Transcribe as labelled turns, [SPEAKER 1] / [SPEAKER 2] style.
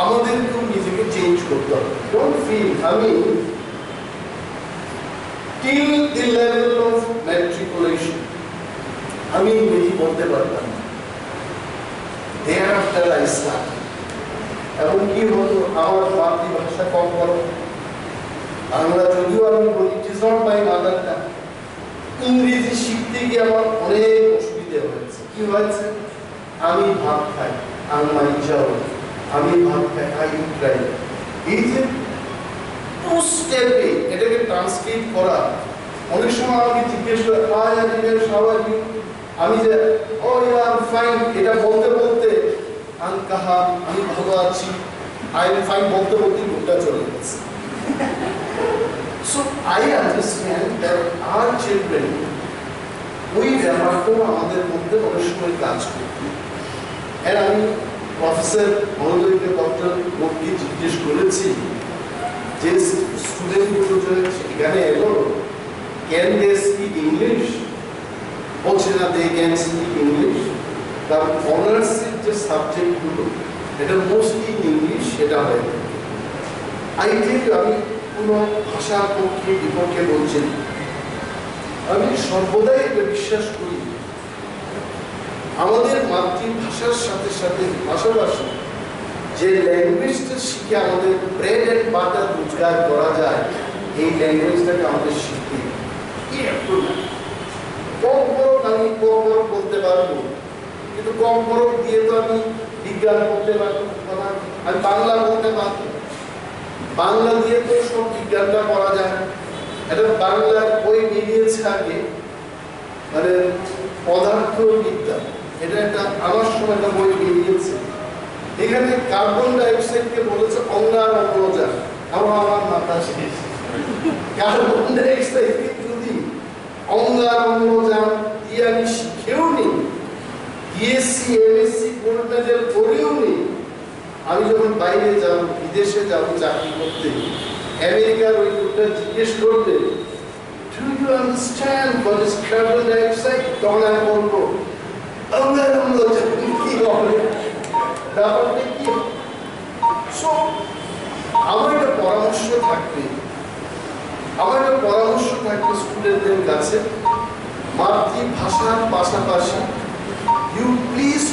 [SPEAKER 1] আমাদেরকেও নিজেকে চেঞ্জ করতে হবে। আমি till the level of matriculation আমি ইংরেজি বলতে পারতাম দেয়ার আই স্টার্ট এবং কি হতো আমার মাতৃভাষা কম বলো বাংলা যদিও আমি বলি it is not my mother ইংরেজি শিখতে গিয়ে আমার অনেক অসুবিধা হয়েছে। কি হয়েছে? আমি ভাত খাই, আমি মাই যাও আমি আই এই যে টু স্টেপে এটাকে ট্রান্সলেট করা, অনেক সময় আমাকে জিজ্ঞেস করে হাই আদিবের সবাই আমি যে ও ইয়ার ফাইন এটা বলতে বলতে আমি কাহা, আমি ভালো আছি। আই এম ফাইন বলতে বলতে লোকটা চলে গেছে। So, I understand that our children, ওই ব্যাপারটা আমাদের মধ্যে অনেক সময় কাজ করে আর আমি প্রফেসর মহোদয়কে ডক্টর মোটকে জিজ্ঞেস করেছি, যে স্টুডেন্টগুলো যে এখানে এলো? ক্যান দে স্পিক ইংলিশ বলছে, না দে ক্যান স্পিক ইংলিশ কারণ অনার্সের যে সাবজেক্টগুলো এটা মোস্টলি ইংলিশ সেটা হয়ে। আই থিঙ্ক আমি কোনো ভাষার পক্ষে বিপক্ষে বলছি আমি সর্বদাই এটা বিশ্বাস করি। আমাদের মাতৃভাষার সাথে সাথে পাশাপাশি যে ল্যাঙ্গুয়েজটা শিখে আমাদের ব্রেড অ্যান্ড বাটার রোজগার করা যায়, এই ল্যাঙ্গুয়েজটাকে আমাদের শিখতে কি একটু কম বড় আমি কম বড় বলতে পারব, কিন্তু কম বড় দিয়ে তো আমি বিজ্ঞান বলতে পারব না আমি বাংলা বলতে পারব। বাংলা দিয়ে তো সব বিজ্ঞানটা করা যায়। এটা বাংলার বই বেরিয়েছে আগে মানে পদার্থ বিদ্যা এটা একটা আমার সময় একটা বই বেরিয়েছে এখানে কার্বন ডাইঅক্সাইডকে বলেছে অঙ্গার অম্লজান। আমার আমার মাথা শেষ কার্বন ডাইঅক্সাইডকে যদি অঙ্গার অম্লজান দিয়ে আমি শিখেও নিই বিএসসি এমএসসি গোল্ড করেও নিই, আমি যখন বাইরে যাব, বিদেশে যাব চাকরি করতে, আমেরিকার ওই লোকটা জিজ্ঞেস করবে do you understand what is carbon dioxide তখন আমি বলব আমরা একটা পরামর্শ থাকবে। আমার একটা পরামর্শ থাকবে স্টুডেন্টদের কাছে। মাতৃভাষার পাশাপাশি ইউ প্লিজ